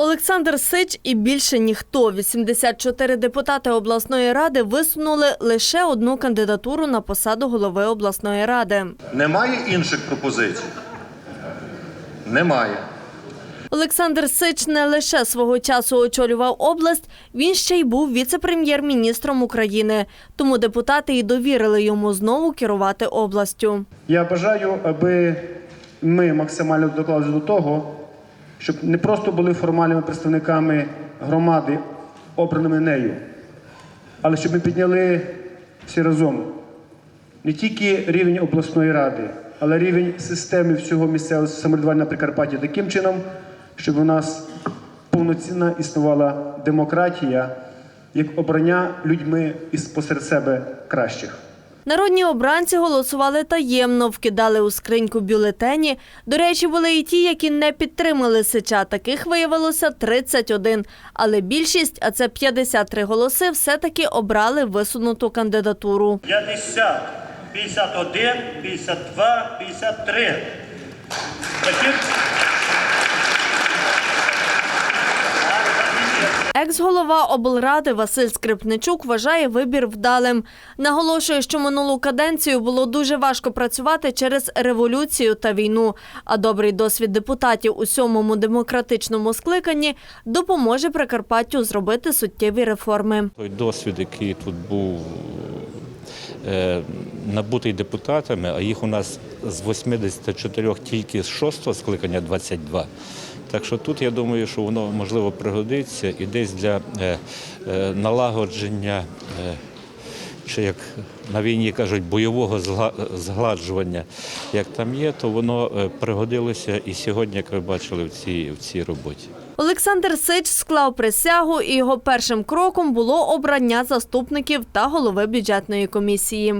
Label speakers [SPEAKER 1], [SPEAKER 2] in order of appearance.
[SPEAKER 1] Олександр Сич і більше ніхто. 84 депутати обласної ради висунули лише одну кандидатуру на посаду голови обласної ради.
[SPEAKER 2] Немає інших пропозицій? Немає.
[SPEAKER 1] Олександр Сич не лише свого часу очолював область, він ще й був віце-прем'єр-міністром України. Тому депутати і довірили йому знову керувати областю.
[SPEAKER 3] Я бажаю, аби ми максимально доклалися до того, щоб не просто були формальними представниками громади, обраними нею, але щоб ми підняли всі разом не тільки рівень обласної ради, але рівень системи всього місцевого самоврядування на Прикарпатті таким чином, щоб у нас повноцінна існувала демократія як обрання людьми із посеред себе кращих.
[SPEAKER 1] Народні обранці голосували таємно, вкидали у скриньку бюлетені. До речі, були і ті, які не підтримали Сича. Таких виявилося 31. Але більшість, а це 53 голоси, все-таки обрали висунуту кандидатуру.
[SPEAKER 4] 50, 51, 52, 53.
[SPEAKER 1] Екс-голова облради Василь Скрипничук вважає вибір вдалим. Наголошує, що минулу каденцію було дуже важко працювати через революцію та війну. А добрий досвід депутатів у сьомому демократичному скликанні допоможе Прикарпаттю зробити суттєві реформи.
[SPEAKER 5] Той досвід, який тут був е, набутий депутатами, а їх у нас з 84 тільки з 6 скликання 22. Так що тут я думаю, що воно можливо пригодиться і десь для е, е, налагодження, е, чи як на війні кажуть, бойового згладжування, як там є, то воно пригодилося і сьогодні, як ви бачили в цій, в цій роботі.
[SPEAKER 1] Олександр Сич склав присягу, і його першим кроком було обрання заступників та голови бюджетної комісії.